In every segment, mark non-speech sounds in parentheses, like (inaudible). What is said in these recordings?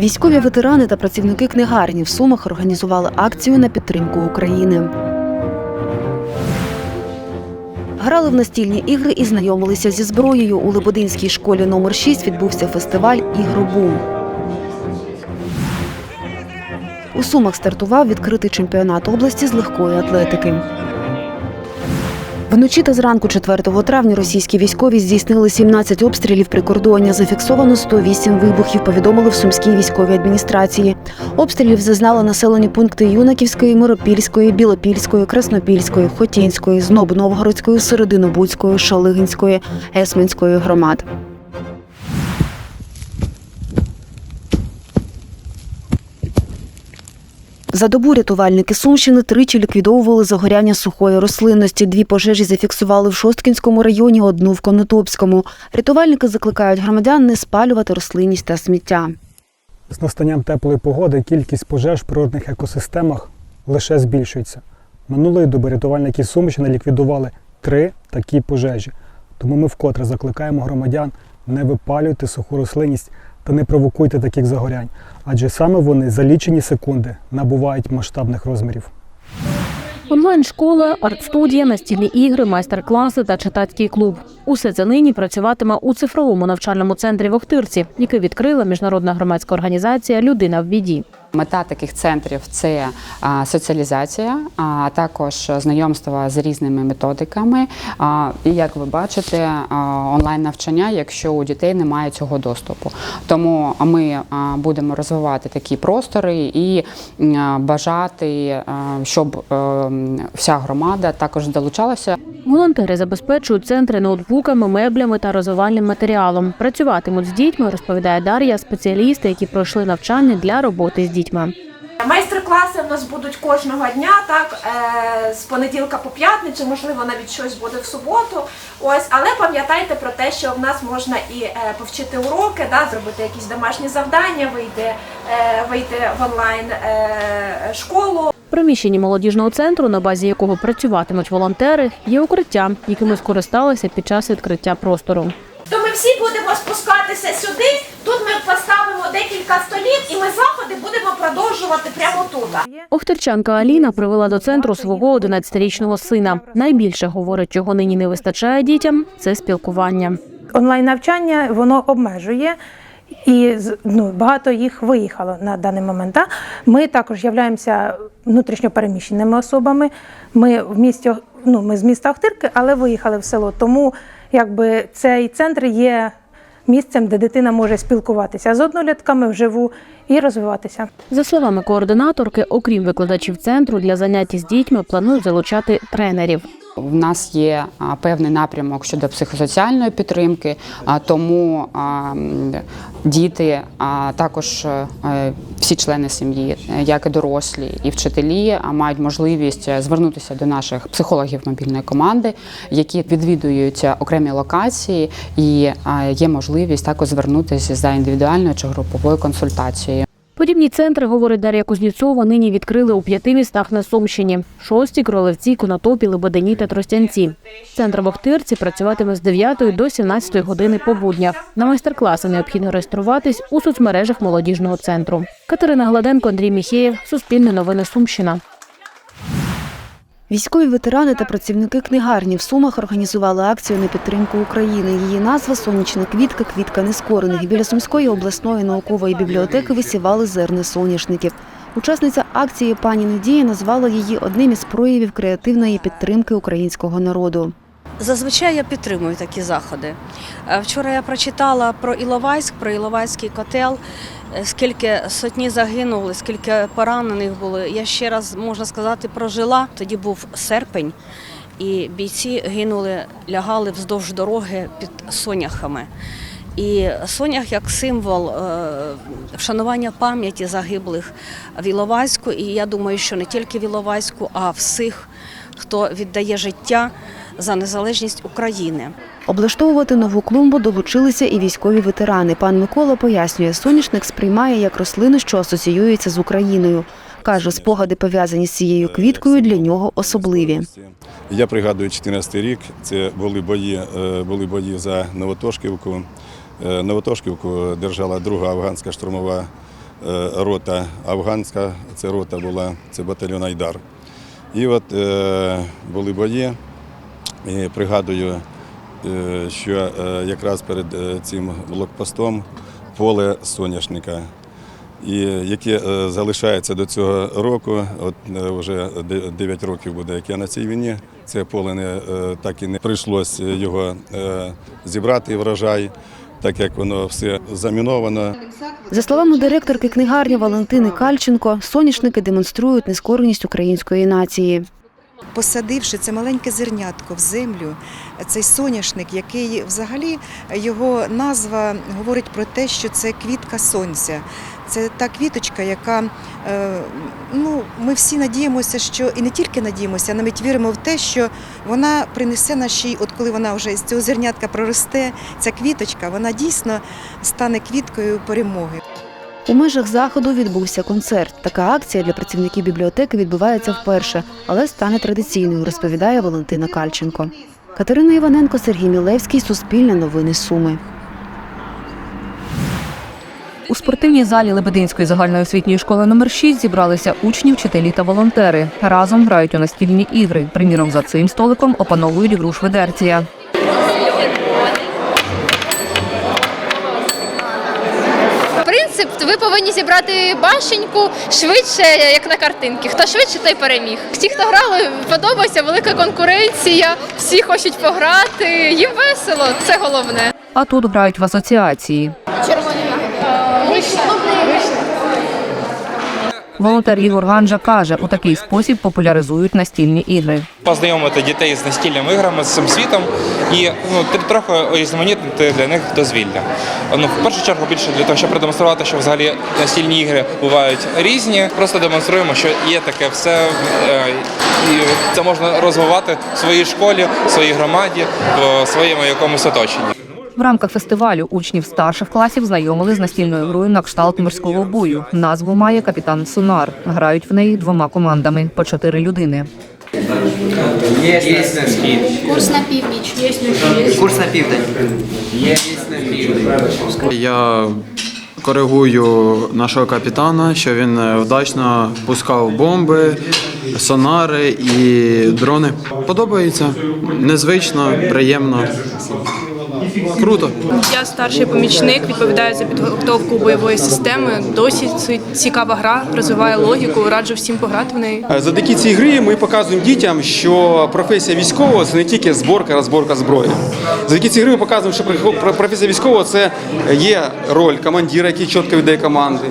Військові ветерани та працівники книгарні в Сумах організували акцію на підтримку України. Грали в настільні ігри і знайомилися зі зброєю. У Лебединській школі номер 6 відбувся фестиваль Ігробум. У Сумах стартував відкритий чемпіонат області з легкої атлетики. Вночі та зранку 4 травня російські військові здійснили 17 обстрілів прикордоння. Зафіксовано 108 вибухів. Повідомили в сумській військовій адміністрації. Обстрілів зазнали населені пункти Юнаківської, Миропільської, Білопільської, Краснопільської, Хотінської, Зноб Новгородської, Серединобудської, Шалигинської, Есменської громад. За добу рятувальники Сумщини тричі ліквідовували загоряння сухої рослинності. Дві пожежі зафіксували в Шосткінському районі, одну в Конотопському. Рятувальники закликають громадян не спалювати рослинність та сміття. З настанням теплої погоди кількість пожеж в природних екосистемах лише збільшується. Минулої доби рятувальники Сумщини ліквідували три такі пожежі. Тому ми вкотре закликаємо громадян не випалюйте суху рослинність та не провокуйте таких загорянь, адже саме вони за лічені секунди набувають масштабних розмірів. Онлайн-школа, арт-студія, настільні ігри, майстер-класи та читацький клуб. Усе це нині працюватиме у цифровому навчальному центрі в Охтирці, який відкрила міжнародна громадська організація Людина в біді. Мета таких центрів це соціалізація, а також знайомство з різними методиками. І як ви бачите, онлайн навчання, якщо у дітей немає цього доступу. Тому ми будемо розвивати такі простори і бажати, щоб е, вся громада також долучалася. Волонтери забезпечують центри ноутбуками, меблями та розвивальним матеріалом. Працюватимуть з дітьми, розповідає Дар'я, спеціалісти, які пройшли навчання для роботи з дітьми. Майстер-класи в нас будуть кожного дня, так е, з понеділка по п'ятницю, можливо, навіть щось буде в суботу. Ось, але пам'ятайте про те, що в нас можна і е, повчити уроки, да, зробити якісь домашні завдання, вийти, е, вийти в онлайн школу. Приміщенні молодіжного центру, на базі якого працюватимуть волонтери, є укриття, якими скористалися під час відкриття простору. То ми всі будемо спускатися сюди. Тут ми поставимо декілька столів, і ми заходи будемо продовжувати прямо тут. Охтирчанка Аліна привела до центру свого 11-річного сина. Найбільше говорить, чого нині не вистачає дітям це спілкування. онлайн навчання воно обмежує. І з- ну, багато їх виїхало на даний момент. Да? Ми також являємося внутрішньопереміщеними особами. Ми в місті ну, ми з міста Охтирки, але виїхали в село. Тому якби цей центр є місцем, де дитина може спілкуватися з однолітками вживу і розвиватися. За словами координаторки, окрім викладачів центру для занять із дітьми планують залучати тренерів. В нас є певний напрямок щодо психосоціальної підтримки, тому діти, а також е, всі члени сім'ї, е, як і дорослі, і вчителі, мають можливість е, звернутися до наших психологів мобільної команди, які відвідують е, окремі локації, і є можливість також звернутися за індивідуальною чи груповою консультацією. Подібні центри, говорить Дар'я Кузнєцова, нині відкрили у п'яти містах на Сумщині: Шості, Кролевці, Конотопі, Лебедині та Тростянці. Центр в Охтирці працюватиме з 9 до 17 години по буднях. На майстер-класи необхідно реєструватись у соцмережах молодіжного центру. Катерина Гладенко, Андрій Міхеєв, Суспільне новини Сумщина. Військові ветерани та працівники книгарні в Сумах організували акцію на підтримку України. Її назва Сонячна квітка, квітка нескорених. Біля Сумської обласної наукової бібліотеки висівали зерни соняшників. Учасниця акції пані Надія назвала її одним із проявів креативної підтримки українського народу. Зазвичай я підтримую такі заходи. Е, Вчора я прочитала про Іловайськ, про Іловайський котел, скільки сотні загинули, скільки поранених було. Я ще раз можна сказати прожила. Тоді був серпень, і бійці гинули, лягали вздовж дороги під соняхами. І сонях як символ е, вшанування пам'яті загиблих в Іловайську. І я думаю, що не тільки в Іловайську, а всіх, хто віддає життя за незалежність України. Облаштовувати нову клумбу долучилися і військові ветерани. Пан Микола пояснює, соняшник сприймає як рослину, що асоціюється з Україною. Каже, спогади пов'язані з цією квіткою для нього особливі. Я пригадую 14 рік. Це були бої, е, були бої за Новотошківку. Е, Новотошківку держала друга афганська штурмова е, рота афганська, це рота була, це батальйон Айдар. І от е, були бої, і пригадую, е, що е, якраз перед е, цим блокпостом поле соняшника, і яке залишається до цього року, от вже 9 років буде, як я на цій війні. Це поле не, так і не прийшлось його зібрати врожай, так як воно все заміновано. За словами директорки книгарні Валентини Кальченко, соняшники демонструють нескореність української нації. Посадивши це маленьке зернятко в землю, цей соняшник, який взагалі його назва говорить про те, що це квітка сонця. Це та квіточка, яка е, ну, ми всі надіємося, що і не тільки надіємося, а навіть віримо в те, що вона принесе нашій, от коли вона вже з цього зернятка проросте, ця квіточка, вона дійсно стане квіткою перемоги. У межах заходу відбувся концерт. Така акція для працівників бібліотеки відбувається вперше, але стане традиційною, розповідає Валентина Кальченко. Катерина Іваненко, Сергій Мілевський, Суспільне новини Суми. У спортивній залі Лебединської загальноосвітньої школи номер 6 зібралися учні, вчителі та волонтери. Разом грають у настільні ігри. Приміром, за цим столиком опановують гру шведерція. Повинні зібрати башеньку швидше, як на картинки. Хто швидше, той переміг. Ті, хто грали, подобається велика конкуренція, всі хочуть пограти. Їм весело, це головне. А тут грають в асоціації. Волонтер Ігор Ганжа каже, у такий спосіб популяризують настільні ігри. познайомити дітей з настільними іграми, з цим світом і ну, трохи різноманітнити для них дозвілля. Ну, в першу чергу більше для того, щоб продемонструвати, що взагалі настільні ігри бувають різні. Просто демонструємо, що є таке все, е, і це можна розвивати в своїй школі, в своїй громаді, в своєму якомусь оточенні. В рамках фестивалю учнів старших класів знайомили з настільною грою на кшталт морського бою. Назву має капітан Сунар. Грають в неї двома командами по чотири людини. Курс на північ. Курс на південь. Я коригую нашого капітана, що він е, вдачно пускав бомби, сонари і дрони. Подобається незвично, приємно. Круто. Я старший помічник, відповідаю за підготовку бойової системи. Досі це цікава гра, розвиває логіку. Раджу всім пограти в неї. Завдяки цій грі ми показуємо дітям, що професія військового це не тільки зборка, розборка зброї. Завдяки цій грі ми показуємо, що професія військового це є роль командира, який чітко віддає команди,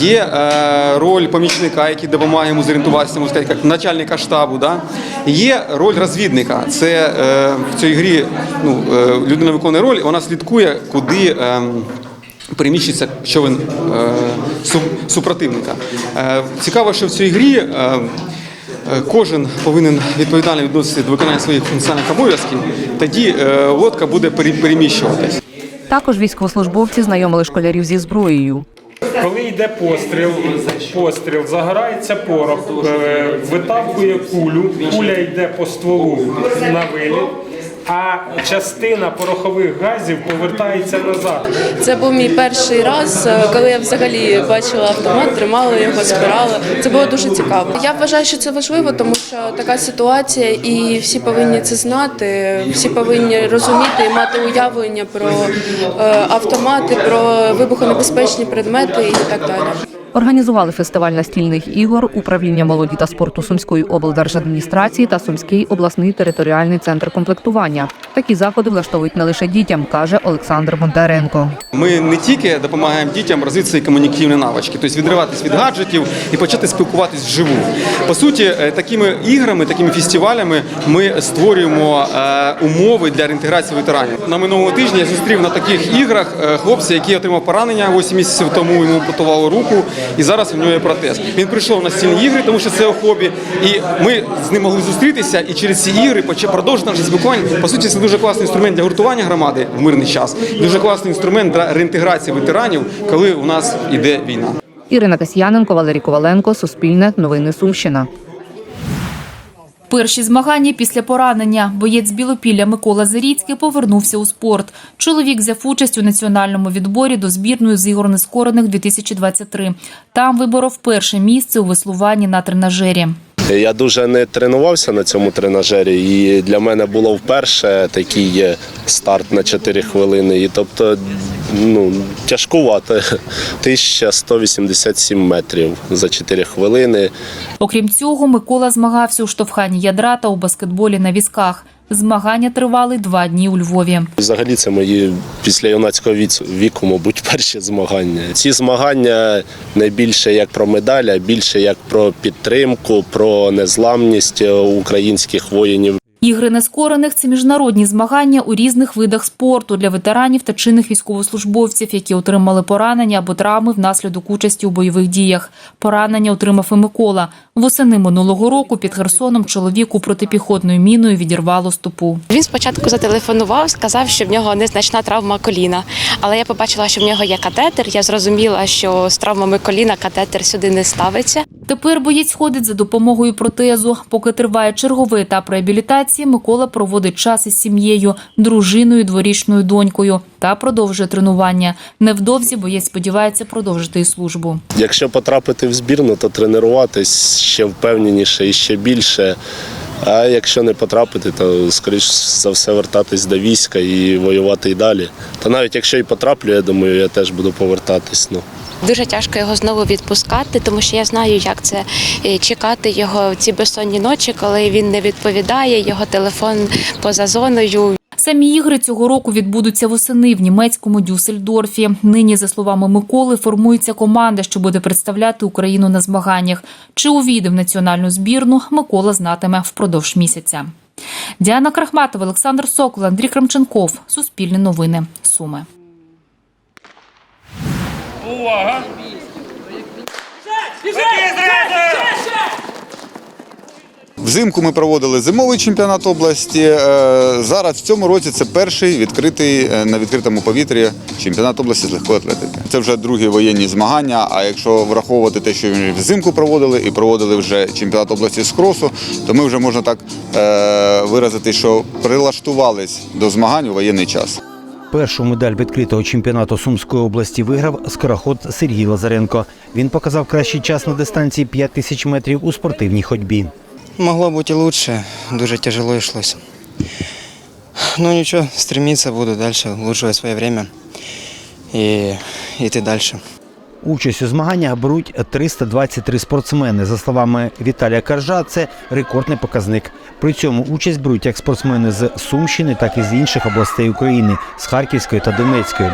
є е, роль помічника, який допомагає йому зорієнтуватися, можна сказати, як начальника штабу. Да? Є роль розвідника. Це е, в цій грі ну, е, людина виконує роль, вона слідкує, куди. Е, переміщується човен е, су- супротивника. Е, цікаво, що в цій грі е, кожен повинен відповідально відноситися до виконання своїх функціональних обов'язків, тоді е, лодка буде пере- переміщуватись. Також військовослужбовці знайомили школярів зі зброєю. Коли йде постріл, постріл, загорається порох, витавкує кулю, куля йде по стволу на виліт, а частина порохових газів повертається назад. Це був мій перший раз, е, коли я взагалі бачила автомат, тримала його, збирала. Це було дуже цікаво. Я вважаю, що це важливо, тому що така ситуація, і всі повинні це знати. Всі повинні розуміти і мати уявлення про е, автомати, про вибухонебезпечні предмети і так далі. Організували фестиваль настільних ігор управління молоді та спорту Сумської облдержадміністрації та Сумський обласний територіальний центр комплектування. Такі заходи влаштовують не лише дітям, каже Олександр Бондаренко. Ми не тільки допомагаємо дітям розвити свої комунікативні навички, тобто відриватись від гаджетів і почати спілкуватись вживу. По суті, е, такими іграми, такими фестивалями ми створюємо е, умови для реінтеграції ветеранів. На минулому тижні я зустрів на таких іграх е, хлопця, який отримав поранення 8 місяців тому. Йому ампутували руку, і зараз у нього є протез. Він прийшов на стільні ігри, тому що це його хобі. І ми з ним могли зустрітися і через ці ігри продовжити наше спілкування. По суті, це дуже класний інструмент для гуртування громади в мирний час. Дуже класний інструмент для реінтеграції ветеранів, коли у нас іде війна. Ірина Касьяненко, Валерій Коваленко, Суспільне, Новини Сумщина. Перші змагання після поранення. Боєць Білопілля Микола Заріцький повернувся у спорт. Чоловік взяв участь у національному відборі до збірної з ігор нескорених 2023. Там виборов перше місце у веслуванні на тренажері. Я дуже не тренувався на цьому тренажері, і для мене було вперше такий старт на 4 хвилини. І тобто, ну тяжкувато. (laughs) 1187 метрів за 4 хвилини. Окрім цього, Микола змагався у штовханні ядра та у баскетболі на візках. Змагання тривали два дні у Львові. Взагалі, це мої після юнацького віку, мабуть, (laughs) перші змагання. Ці змагання не більше як про медаль, а більше як про підтримку, про незламність е, українських воїнів. Ігри нескорених це міжнародні змагання у різних видах спорту для ветеранів та чинних військовослужбовців, які отримали поранення або травми внаслідок участі у бойових діях. Поранення отримав і Микола. Восени минулого року під Херсоном чоловіку протипіхотною міною відірвало стопу. Він спочатку зателефонував, сказав, що в нього незначна травма коліна. Але я побачила, що в нього є катетер. Я зрозуміла, що з травмами коліна катетер сюди не ставиться. Тепер боєць ходить за допомогою протезу. Поки триває черговий етап реабілітації, Микола проводить час із сім'єю, дружиною, дворічною донькою та продовжує тренування. Невдовзі боєць сподівається продовжити службу. Якщо потрапити в збірну, то тренуватись ще впевненіше і ще більше. А якщо не потрапити, то скоріш за все вертатись до війська і воювати й далі. Та навіть якщо і потраплю, я думаю, я теж буду повертатись. Ну. Дуже тяжко його знову відпускати, тому що я знаю, як це е, чекати його в ці безсонні ночі, коли він не відповідає, його телефон поза зоною. Самі ігри цього року відбудуться восени в німецькому Дюссельдорфі. Нині, за словами Миколи, формується команда, що буде представляти Україну на змаганнях. Чи увійде в національну збірну, Микола знатиме впродовж місяця. Діана Крахматова, Олександр Сокол, Андрій Крамченков. Суспільне новини. Суми. Увага! Взимку ми проводили зимовий чемпіонат області. Е, Зараз в цьому році це перший відкритий е, на відкритому повітрі чемпіонат області з легкої атлетики. Це вже другі воєнні змагання. А якщо враховувати те, що ми взимку проводили і проводили вже чемпіонат області з кросу, то ми вже можна так е, виразити, що прилаштувались до змагань у воєнний час. Першу медаль відкритого чемпіонату Сумської області виграв скороход Сергій Лазаренко. Він показав кращий час на дистанції 5 тисяч метрів у спортивній ходьбі. Могло бути краще, дуже тяжело йшлося. Ну нічого, стремитися буду далі, улучшивать своє время і йти дальше. Участь у змаганнях беруть 323 спортсмени. За словами Віталія Каржа, це рекордний показник. При цьому участь беруть як спортсмени з Сумщини, так і з інших областей України з Харківської та Донецької.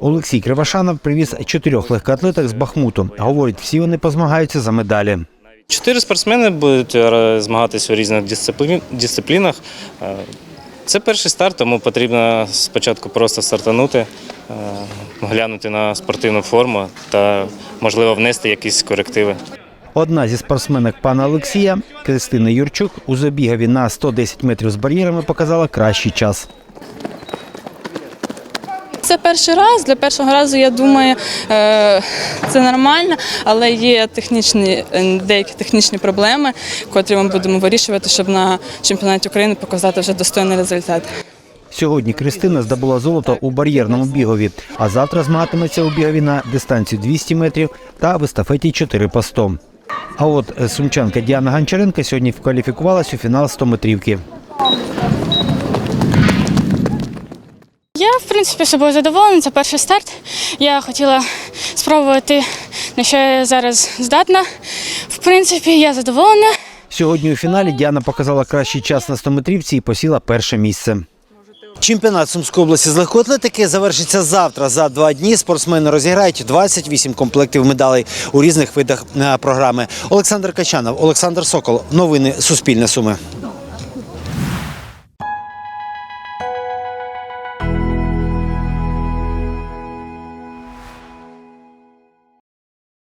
Олексій Кривошанов привіз чотирьох легкоатлеток з Бахмуту. Говорить, всі вони позмагаються за медалі. Чотири спортсмени будуть е, змагатися у різних дисциплі- дисциплінах. Це перший старт, тому потрібно спочатку просто стартанути, е, глянути на спортивну форму та, можливо, внести якісь корективи. Одна зі спортсменок пана Олексія, Кристина Юрчук, у забігові на 110 метрів з бар'єрами показала кращий час. Це перший раз. Для першого разу, я думаю, е, це нормально, але є технічні, е, деякі технічні проблеми, котрі ми будемо вирішувати, щоб на чемпіонаті України показати вже достойний результат. Сьогодні Кристина здобула золото у бар'єрному бігові, а завтра змагатиметься у бігові на дистанцію 200 метрів та в естафеті 4 по 100. А от е, сумчанка Діана Гончаренко сьогодні кваліфікувалась у фінал 100 метрівки. Я, в принципі, собою задоволена. Це перший старт. Я хотіла спробувати, на що я зараз здатна. В принципі, я задоволена. Сьогодні у фіналі Діана показала кращий час на 100 метрівці і посіла перше місце. Чемпіонат Сумської області з легкоатлетики завершиться завтра. За два дні спортсмени розіграють 28 комплектів медалей у різних видах е, програми. Олександр Качанов, Олександр Сокол. Новини Суспільне Суми.